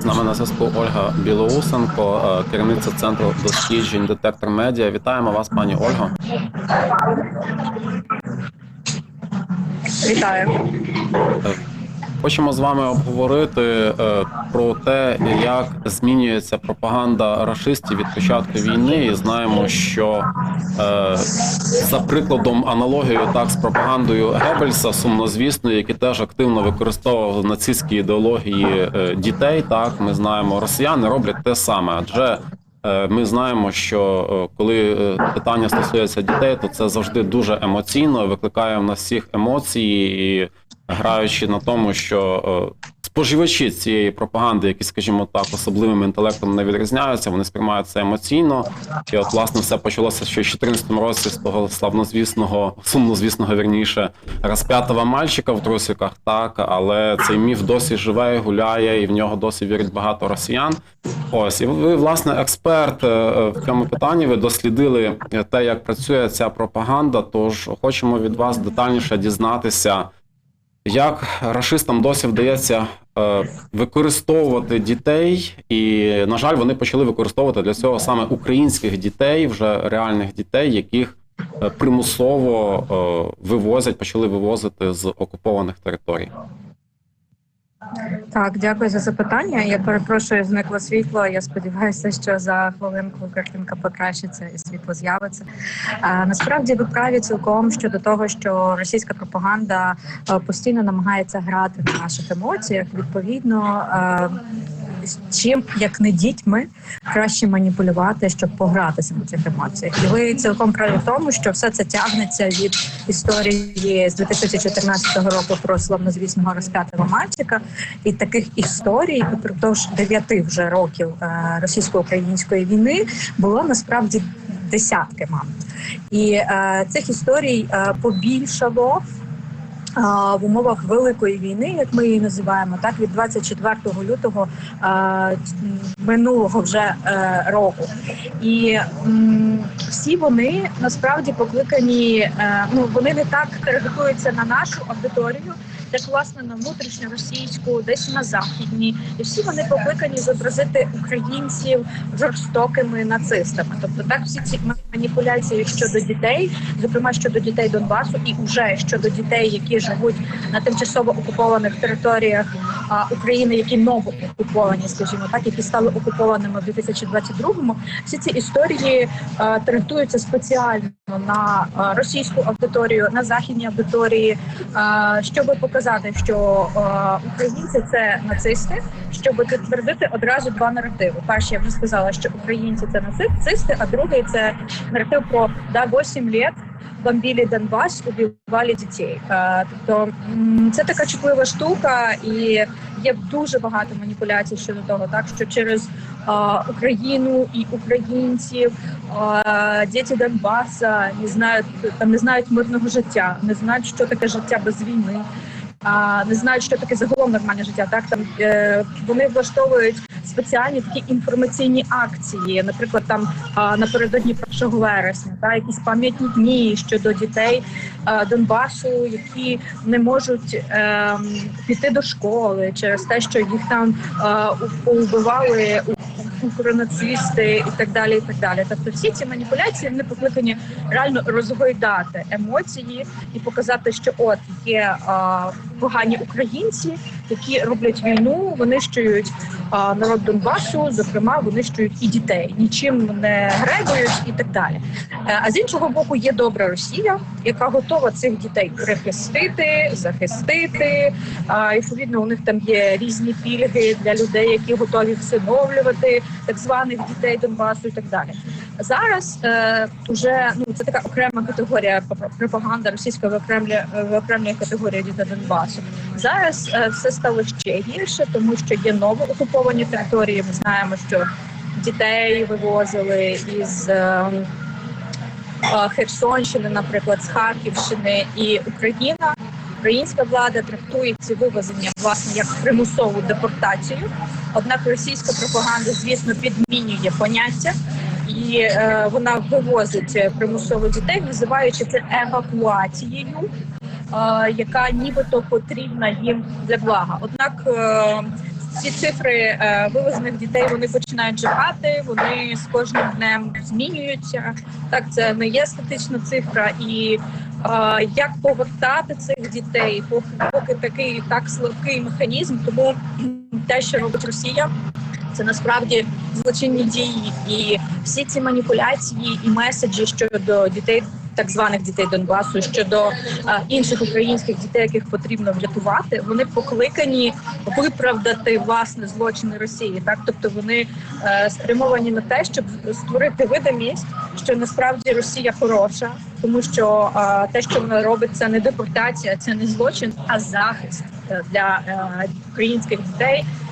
З нами на зв'язку Ольга Білоусенко, е, керівниця центру досліджень детектор медіа. Вітаємо вас, пані Ольго. Вітаю. Хочемо з вами обговорити е, про те, як змінюється пропаганда рашистів від початку війни. І знаємо, що е, за прикладом аналогією так з пропагандою Геббельса, сумнозвісною, який теж активно використовував нацистські ідеології е, дітей. Так ми знаємо, росіяни роблять те саме, адже Е, Ми знаємо, що е, коли е, питання стосується дітей, то це завжди дуже емоційно, викликає в нас всіх емоції, і граючи на тому, що е, споживачі цієї пропаганди, які, скажімо так, особливим інтелектом не відрізняються, вони сприймають це емоційно. І от власне все почалося ще в 2014 році з того славнозвісного, сумнозвісного вірніше, розп'ятого мальчика в трусиках. Так, але цей міф досі живе, гуляє, і в нього досі вірить багато росіян. Ось і ви, власне, експерт е, е, в цьому питанні. Ви дослідили те, як працює ця пропаганда. Тож хочемо від вас детальніше дізнатися, як рашистам досі вдається е, використовувати дітей, і на жаль, вони почали використовувати для цього саме українських дітей, вже реальних дітей, яких е, примусово е, вивозять, почали вивозити з окупованих територій. Так, дякую за запитання. Я перепрошую, зникло світло. Я сподіваюся, що за хвилинку картинка покращиться і світло з'явиться. Насправді ви праві цілком щодо того, що російська пропаганда е, постійно намагається грати на наших емоціях. Відповідно, е, з чим як не дітьми краще маніпулювати, щоб погратися на цих емоціях. І ви цілком праві в тому, що все це тягнеться від історії з 2014 року про славнозвісного розп'ятого мальчика. І таких історій упродовж дев'яти вже років е, російсько-української війни було насправді десятки, мабуть. І е, цих історій е, побільшало. В умовах великої війни, як ми її називаємо, так від 24 лютого минулого вже е, року, і всі вони насправді покликані. е, Ну вони не так таргетуються на нашу аудиторію, як власне на внутрішньоросійську, десь на західній, і всі вони покликані зобразити українців жорстокими нацистами. Тобто, так всі ці маніпуляції щодо дітей, зокрема щодо дітей Донбасу, і вже щодо дітей, які живуть на тимчасово окупованих територіях а, України, які ново окуповані, скажімо так, які стали окупованими в 2022-му, Всі ці історії а, таргетуються спеціально на а, російську аудиторію, на західні аудиторії, а, щоб показати, що а, українці це нацисти, щоб підтвердити одразу два наративи. Перший я вже сказала, що українці це нацисти, а другий це наратив про да 8 лет бомбили Донбас, убивали дітей. Е, Тобто це така чутлива штука, і є дуже багато маніпуляцій щодо того, так що через е, Україну і українців е, діти Донбаса не знають там, не знають мирного життя, не знають, що таке життя без війни. А не знають, що таке загалом нормальне життя. Так там е, вони влаштовують спеціальні такі інформаційні акції, наприклад, там а, напередодні 1 вересня, та якісь пам'ятні дні щодо дітей а, Донбасу, які не можуть е, піти до школи через те, що їх там убивали у- укронацисти і так далі. І так далі. Тобто, всі ці маніпуляції вони покликані реально розгойдати емоції і показати, що от є а, погані українці, які роблять війну, винищують народ Донбасу, зокрема, винищують і дітей, нічим не гребують і так далі. Е, А з іншого боку, є добра Росія, яка готова цих дітей прихистити, захистити. А, відповідно, у них там є різні пільги для людей, які готові всиновлювати так званих дітей Донбасу і так далі. Зараз е, вже ну це така окрема категорія пр- пропаганда російська виокремлює виокремлює категорію дітей Донбасу. Зараз е, все стало ще гірше, тому що є ново окуповані території. Ми знаємо, що дітей вивозили із е, е, Херсонщини, наприклад, з Харківщини і Україна. Українська влада трактує ці вивезення власне як примусову депортацію. Однак російська пропаганда, звісно, підмінює поняття, і е, вона вивозить примусово дітей, називаючи це евакуацією. яка нібито потрібна їм для блага. Однак е, ці цифри е, вивезених дітей вони починають жахати, вони з кожним днем змінюються. Так, це не є статична цифра, і е, як повертати цих дітей, поки такий так слабкий механізм, тому те, що робить Росія. Це насправді злочинні дії, і всі ці маніпуляції і меседжі щодо дітей, так званих дітей Донбасу, щодо а, інших українських дітей, яких потрібно врятувати, вони покликані виправдати власне злочини Росії. Так, тобто вони е, спрямовані на те, щоб створити видимість, що насправді Росія хороша, тому що е, те, що вона робить, це не депортація, це не злочин, а захист е, для е, українських дітей е,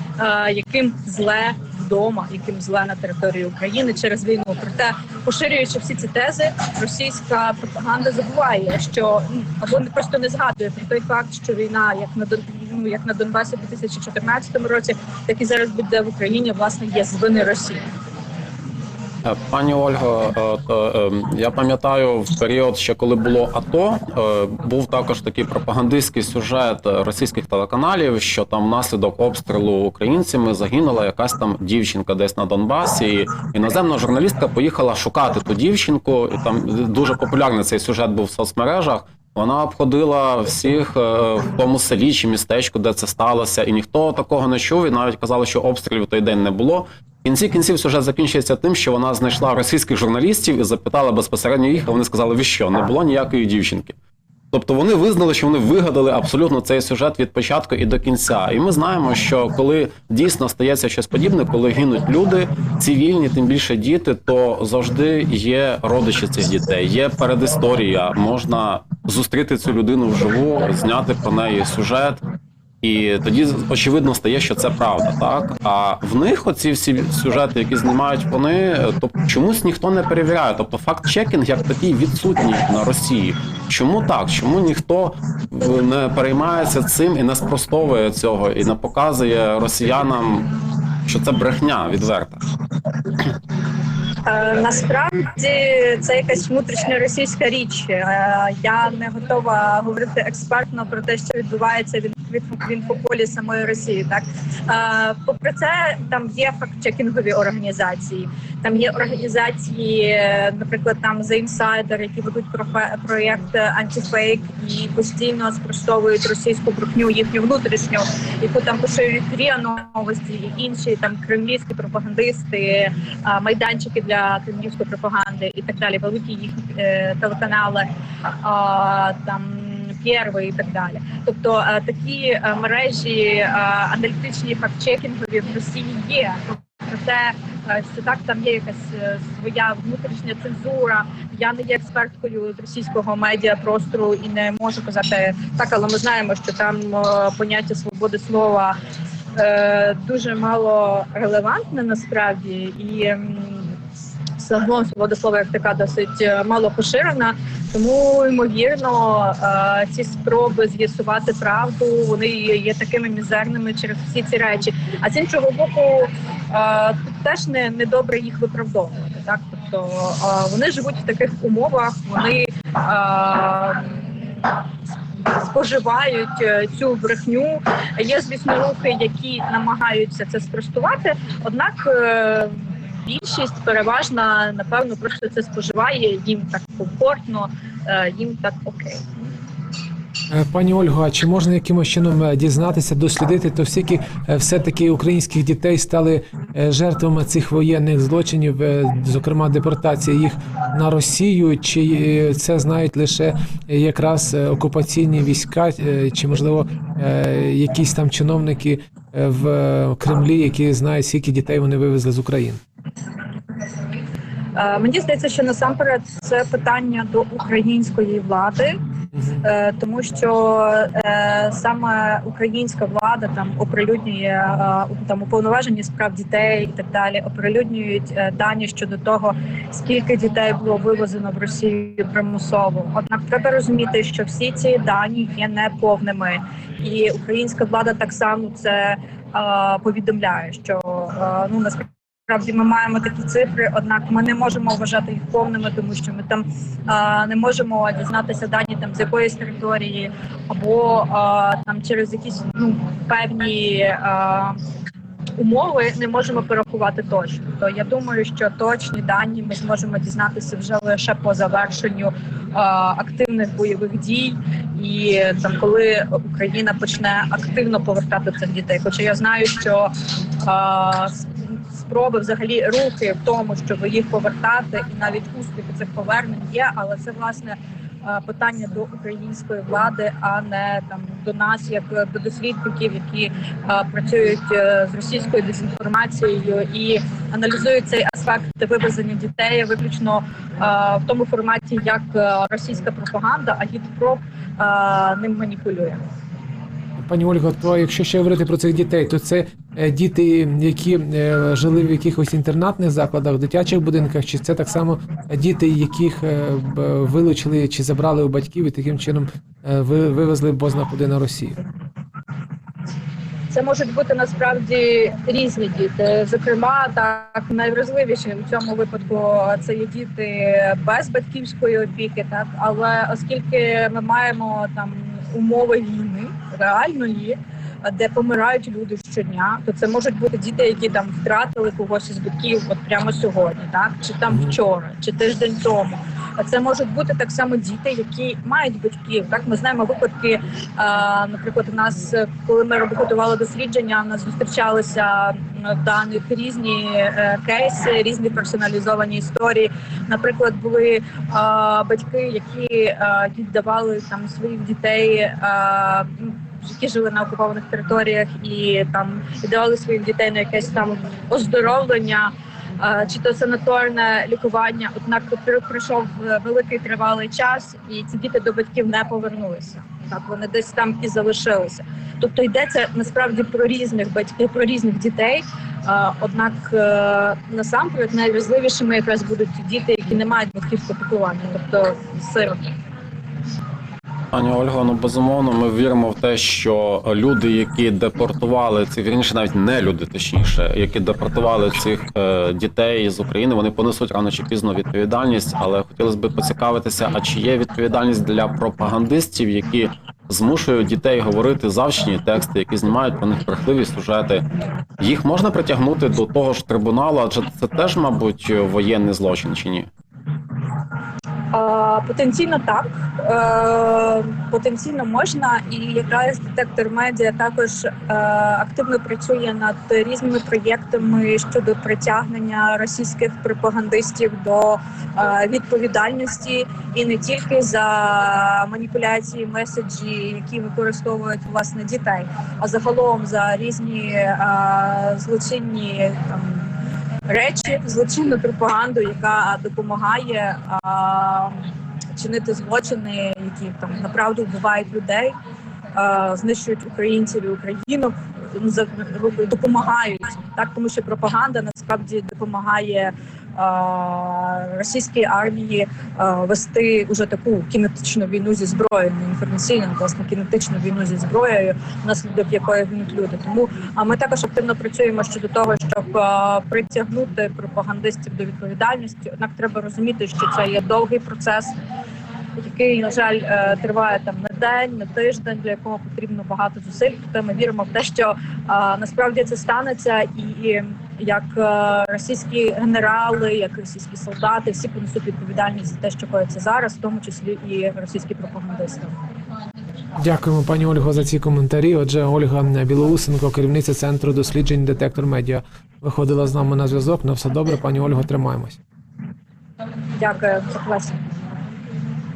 яким зле вдома, яким зле на території України через війну. Проте, поширюючи всі ці тези, російська пропаганда забуває, що або не просто не згадує про той факт, що війна, як на ну, як на Донбасі у 2014 році, так і зараз буде в Україні, власне, є з вини Росії. Е, Пані Ольго, е, е, я пам'ятаю в період, ще коли було АТО, був також такий пропагандистський сюжет російських телеканалів, що там внаслідок обстрілу українцями загинула якась там дівчинка десь на Донбасі. І іноземна журналістка поїхала шукати ту дівчинку. І там дуже популярний цей сюжет був в соцмережах. Вона обходила всіх в тому селі чи містечку, де це сталося, і ніхто такого не чув. І навіть казали, що обстрілів той день не було. В кінці кінців сюжет закінчується тим, що вона знайшла російських журналістів і запитала безпосередньо їх, а вони сказали, ви що, не було ніякої дівчинки. Тобто вони визнали, що вони вигадали абсолютно цей сюжет від початку і до кінця. І ми знаємо, що коли дійсно стається щось подібне, коли гинуть люди, цивільні, тим більше діти, то завжди є родичі цих дітей, є передісторія. Можна зустріти цю людину вживу, зняти про неї сюжет. І тоді очевидно стає, що це правда, так а в них оці всі сюжети, які знімають вони, то чомусь ніхто не перевіряє. Тобто факт чекінг як такий відсутній на Росії. Чому так? Чому ніхто е, не переймається цим і не спростовує цього, і не показує росіянам, що це брехня відверта? Насправді це якась внутрішня російська річ. Е, Я не готова говорити експертно про те, що відбувається від від в інфополі самої Росії. Так Е, попри це, там є фактчекінгові організації. Там є організації, е, наприклад, там The Insider, які ведуть проєкт антифейк і постійно спростовують російську брехню, їхню внутрішню, яку там поширюють РІА новості і інші там кремлівські пропагандисти, майданчики для кремлівської пропаганди і так далі, великі їхні е, телеканали, а, там Первий і так далі. Тобто е, такі е, мережі е, аналітичні фактчекінгові в Росії є. Проте, е, що так там є якась своя внутрішня цензура. Я не є експерткою з російського медіапростору і не можу казати так, але ми знаємо, що там поняття свободи слова дуже мало релевантне насправді і. Загалом слова як така досить е, мало поширена, тому ймовірно е, ці спроби з'ясувати правду вони є такими мізерними через всі ці речі. А з іншого боку, е, тут теж не, добре їх виправдовувати. Так, тобто вони живуть в таких умовах, вони споживають цю брехню. Є, звісно, рухи, які намагаються це спростувати. Однак більшість переважна, напевно, просто це споживає. Їм так комфортно, е, їм так окей. Е, Пані Ольго, а чи можна якимось чином е, дізнатися, дослідити, то скільки е, все-таки українських дітей стали жертвами цих воєнних злочинів, зокрема депортація їх на Росію? Чи це знають лише якраз окупаційні війська, чи можливо якісь там чиновники в е, Кремлі, які знають, скільки дітей вони вивезли з України? Е, Мені здається, що насамперед це питання до української влади. Е, тому що саме українська влада там оприлюднює там уповноважені справ дітей і так далі, оприлюднюють дані щодо того, скільки дітей було вивезено в Росію примусово. Однак треба розуміти, що всі ці дані є неповними, і українська влада так само це е, повідомляє, що е, ну насправді. Ми маємо такі цифри, однак ми не можемо вважати їх повними, тому що ми там а, не можемо дізнатися дані там з якоїсь території, або а, там через якісь ну певні а, умови не можемо порахувати точно. То я думаю, що точні дані ми зможемо дізнатися вже лише по завершенню а, активних бойових дій, і там коли Україна почне активно повертати цих дітей. Хоча я знаю, що а, спроби взагалі рухи в тому, щоб їх повертати, і навіть успіхи цих повернень є, але це власне. Питання до української влади, а не там до нас, як до дослідників, які працюють е, з російською дезінформацією і аналізують цей аспект вивезення дітей виключно в тому форматі, як е, російська пропаганда, а гідпроп ним маніпулює. Пані Ольго, то якщо ще говорити про цих дітей, то це діти, які е, жили в якихось інтернатних закладах, дитячих будинках, чи це так само діти, яких е, вилучили чи забрали у батьків і таким чином е, ви- вивезли бозна куди на Росію? Це можуть бути насправді різні діти. Зокрема, так найвразливіші у цьому випадку це є діти без батьківської опіки, так але оскільки ми маємо там умови війни реальної. Де помирають люди щодня, то це можуть бути діти, які там втратили когось із батьків, от прямо сьогодні, так чи там вчора, чи тиждень тому. А це можуть бути так само діти, які мають батьків. Так ми знаємо випадки. Наприклад, у нас, коли ми готували дослідження, у нас зустрічалися в даних різні е, кейси, різні персоналізовані історії. Наприклад, були батьки, які віддавали там своїх дітей. Які жили на окупованих територіях і там віддавали своїх дітей на якесь там оздоровлення, чи то санаторне лікування. Однак пройшов е, великий тривалий час, і ці діти до батьків не повернулися. Так вони десь там і залишилися. Тобто йдеться насправді про різних батьків, про різних дітей. Однак е, насамперед найвразливішими якраз будуть ті діти, які не мають батьківського піклування, тобто сироти. Пані Ольго, ну безумовно, ми віримо в те, що люди, які депортували цих, вірніше, навіть не люди, точніше, які депортували цих е, дітей з України, вони понесуть рано чи пізно відповідальність. Але хотілося б поцікавитися, а чи є відповідальність для пропагандистів, які змушують дітей говорити завчні тексти, які знімають про них брехливі сюжети. Їх можна притягнути до того ж трибуналу, адже це теж, мабуть, воєнний злочин чи ні? Потенційно так, Е, потенційно можна, і якраз детектор медіа також е, активно працює над різними проєктами щодо притягнення російських пропагандистів до е, відповідальності. І не тільки за маніпуляції, меседжі, які використовують власне дітей, а загалом за різні злочинні там речі, злочинну пропаганду, яка допомагає а, чинити злочини, які там направду вбивають людей, а, знищують українців і українок, допомагають так, тому що пропаганда насправді допомагає. а, Російській армії а, вести уже таку кінетичну війну зі зброєю, не інформаційну, власне кінетичну війну зі зброєю, внаслідок якої гинуть люди. Тому а ми також активно працюємо щодо того, щоб е, притягнути пропагандистів до відповідальності. Однак треба розуміти, що це є довгий процес, який, на жаль, е, триває там на день, на тиждень, для якого потрібно багато зусиль. Проте ми віримо в те, що е, насправді це станеться, і як е, російські генерали, як російські солдати, всі понесуть відповідальність за те, що коїться зараз, в тому числі і російські пропагандисти. Дякуємо, пані Ольго, за ці коментарі. Отже, Ольга Білоусенко, керівниця центру досліджень детектор медіа, виходила з нами на зв'язок. На все добре, пані Ольго, тримаємось. Дякую за класі.